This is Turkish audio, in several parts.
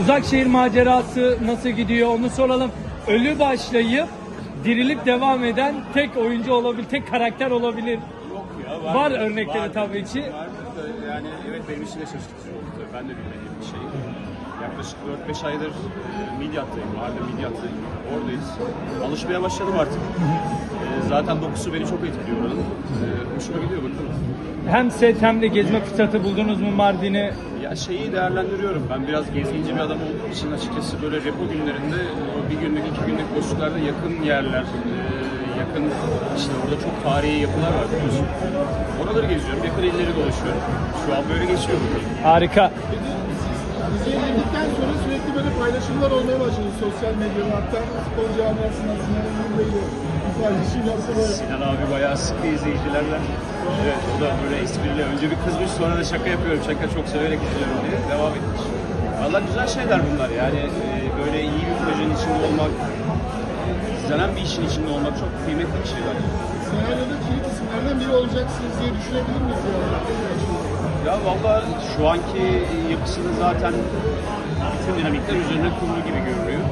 Uzak şehir macerası nasıl gidiyor onu soralım. Ölü başlayıp dirilip devam eden tek oyuncu olabilir, tek karakter olabilir. Yok ya. Var örnekleri tabii ki. Var da yani evet benim için de şaşırtıcı oldu. Ben de bilmediğim bir şey. Yaklaşık 4-5 aydır e, Midyat'tayım, mahalle Midyat'tayım. Oradayız. Alışmaya başladım artık. E, zaten dokusu beni çok etkiliyor oranın. E, hoşuma gidiyor bakalım. Hem set hem de gezme fırsatı buldunuz mu Mardin'i? Ya şeyi değerlendiriyorum. Ben biraz gezinci bir adam olduğum için açıkçası böyle repo günlerinde o bir günlük, iki günlük boşluklarda yakın yerler, e, yakın işte orada çok tarihi yapılar var biliyorsun. Oraları geziyorum, yakın illeri dolaşıyorum. Şu an böyle geçiyor. Harika. Diziye girdikten sonra sürekli böyle paylaşımlar olmaya başladı sosyal medyada. Hatta spor camiasından Sinan Engin Bey'le bir paylaşım yaptı böyle. Sinan abi bayağı sıkı izleyicilerle. Evet o da böyle espriyle. Önce bir kızmış sonra da şaka yapıyorum. Şaka çok severek izliyorum diye devam etmiş. Valla güzel şeyler bunlar yani. e, böyle iyi bir projenin içinde olmak, izlenen bir işin içinde olmak çok kıymetli bir şey bence. Senaryoda kilit isimlerden biri olacaksınız diye düşünebilir miyiz ya? Ya valla şu anki yapısını zaten bütün dinamikler üzerine kurulu gibi görünüyor.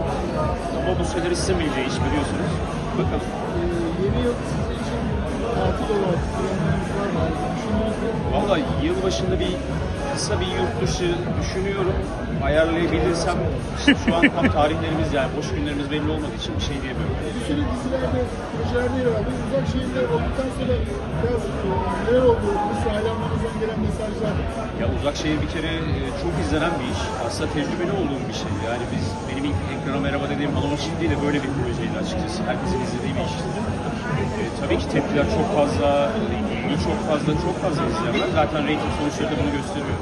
Ama bu sizin bileceği iş biliyorsunuz. Bakalım. Ee, yeni yıl sizin için tatil olarak planlarınız var mı? Düşündünüz mü? Valla yıl başında bir kısa bir yurt dışı düşünüyorum. Ayarlayabilirsem şu an tam tarihlerimiz yani boş günlerimiz belli olmadığı için bir şey diyemiyorum. Bir sürü dizilerde, projelerde yer aldı. Uzak şehirde olduktan sonra biraz e, neler oldu? Nasıl mesajlar? Ya uzak şehir bir kere e, çok izlenen bir iş. Aslında tecrübeli olduğum bir şey. Yani biz benim ilk ekrana merhaba dediğim Anadolu Çiftliği de böyle bir projeydi açıkçası. Herkesin izlediği bir işti. E, tabii ki tepkiler çok fazla, ilgi çok fazla, çok fazla izleyen var. Zaten rating sonuçları da bunu gösteriyor.